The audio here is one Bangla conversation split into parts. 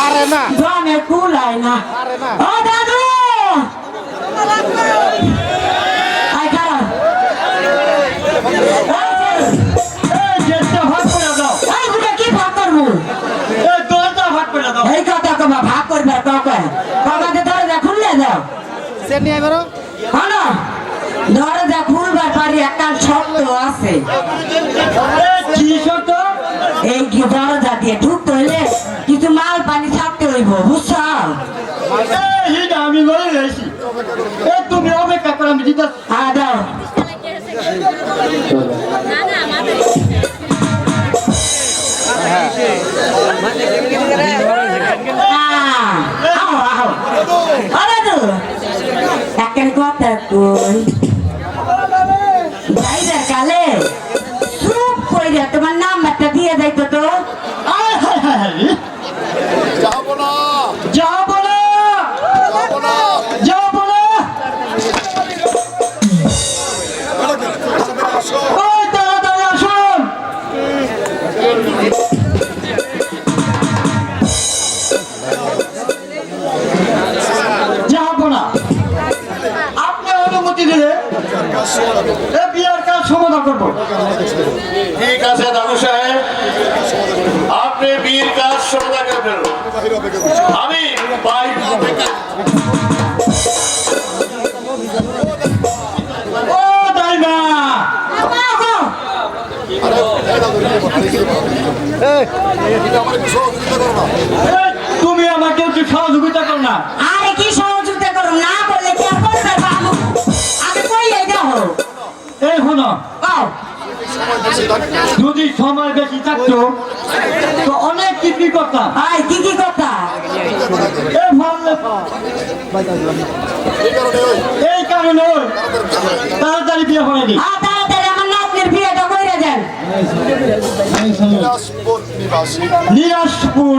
পারে না। দমে কুলায় না। পারে না। ও দাদু! ভাগ করে দাও। এই বুড়া কি ভাগ দরজা ভাগ করে দাও। এই কথা কমা ভাগ করবে কাউকে দরজা খুললে দাও। সে নিয়ে বেরো হলো? দরজা খুলবার পারি একটা শর্ত আছে। কি শর্ত এই কি দরজা দিয়ে ঢুকতে হইলে ছাড়তে হইব বুঝছ এই হিটা আমি লই রয়েছি তুমি অপেক্ষা করে আমি দিতে হ্যাঁ দাও হ্যাঁ। ও দাদু, একটা কথা কই। সমাধান করব ঠিক আছে দাদু সাহেব। আপনি বীর কাজ সমাধান করে ফেলুন। আমি তুমি আমাকে একটু সহযোগিতা করো না। যদি সময় বেশি থাকতো তো অনেক কিছু করতাম আই কি কি কথা এই কারণে এই কারণে ওই তাড়াতাড়ি বিয়ে করে নি আ তাড়াতাড়ি আমার নাতনির বিয়েটা কইরা দেন। দিনাজপুর নিবাসী নিরাজপুর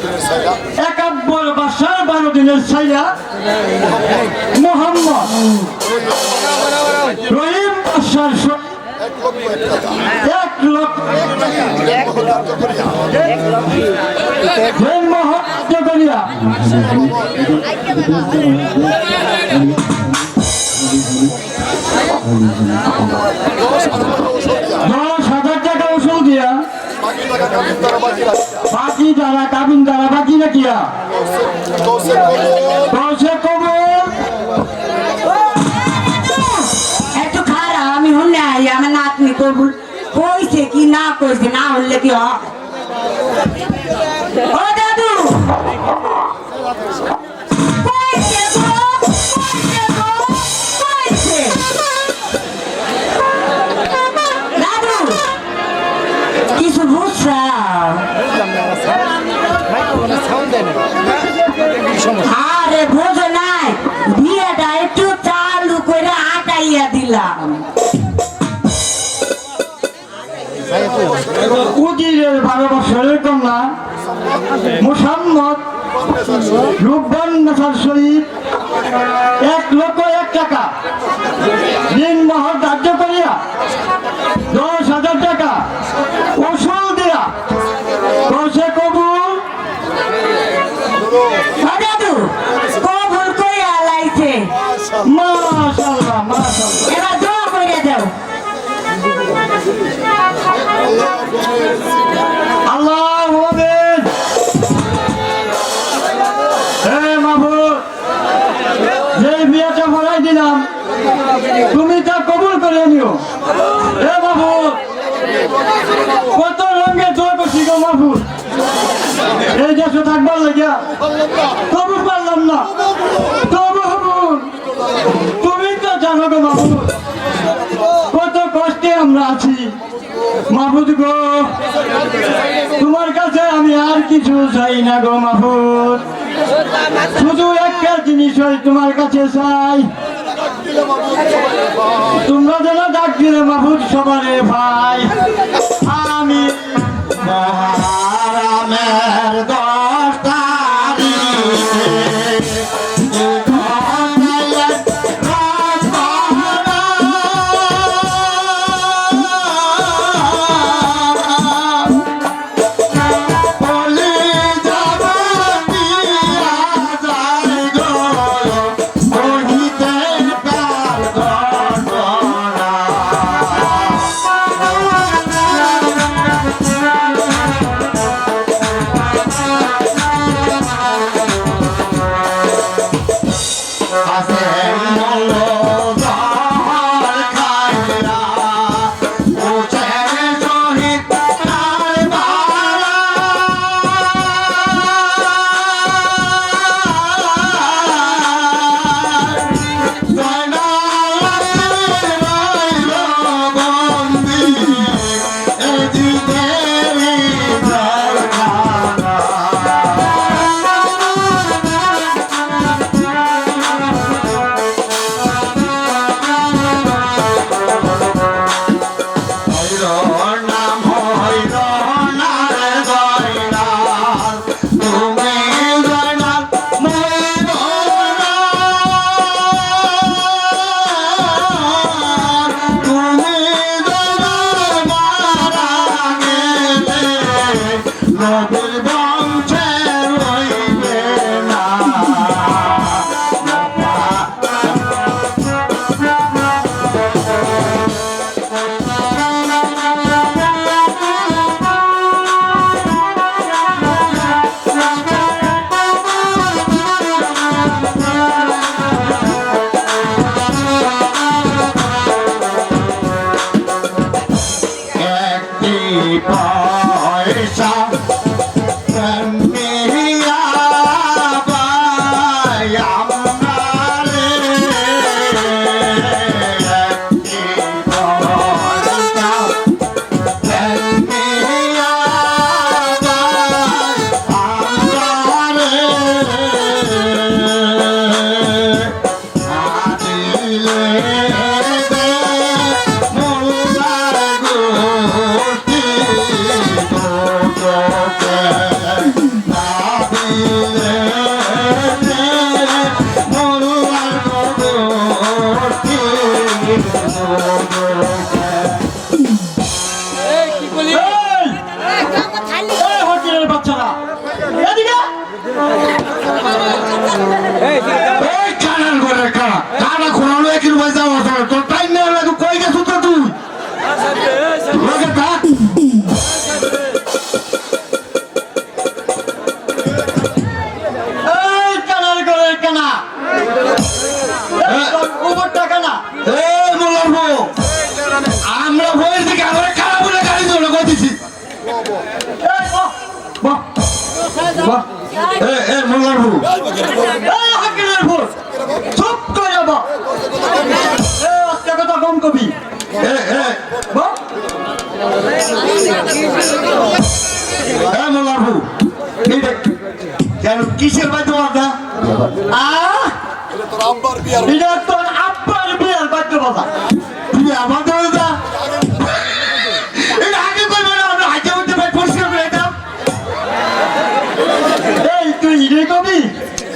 দিনের সাইয়া একাব্বর বাসার বারো দিনের ছাইয়া মোহাম্মদ। রহিম এক দশ হাজার টাকা ওষুধ দিয়া। বাকি যারা কাবিন যারা বাকি রাখিয়া। দশে কবর কবুল কইছে কি না কইছে, না হলে কি হয়? ও আরে বোঝো নাই, বিয়েটা একটু চালু করে আটাইয়া দিলাম। উজিরের বারো বছরের কন্যা মুসাম্মদ রূপবান নাসার শরীফ, এক লক্ষ এক টাকা। দিন মহর ধার্য কত রঙে জোর করছি গো মাহবুব এই দেশে থাকবার লাগিয়া কবুল পারলাম না। তবু তুমি তো জানো গো মাহবুব কত কষ্টে আমরা আছি। মাহবুদ গো, তোমার কাছে আমি আর কিছু চাই না গো মাহবুদ শুধু একটা জিনিস হয় তোমার কাছে চাই। তোমরা যেন ডাক দিলে মাহবুদ সবারে ভাই। আমি মহারামের Lord, Lord, Lord. চুপ করে বাহ এই কথা কম কবি এ এ কেন কিসের না আহ এটা তোর আব্বার বিয়ার বাদ্য বাজা তুই আমাদের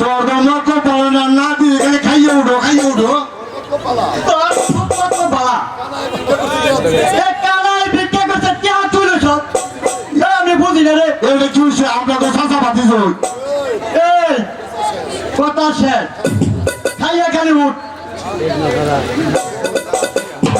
তোর মত পাবো না মত খাইয়ে উঠো খাইয়ে উঠো পালা তোর বালা এই কানায় ভিক্ষা করছে কে তুলে সব আমি বুঝি না রে এটা কথা শেষ। খাইয়া খালি উঠ।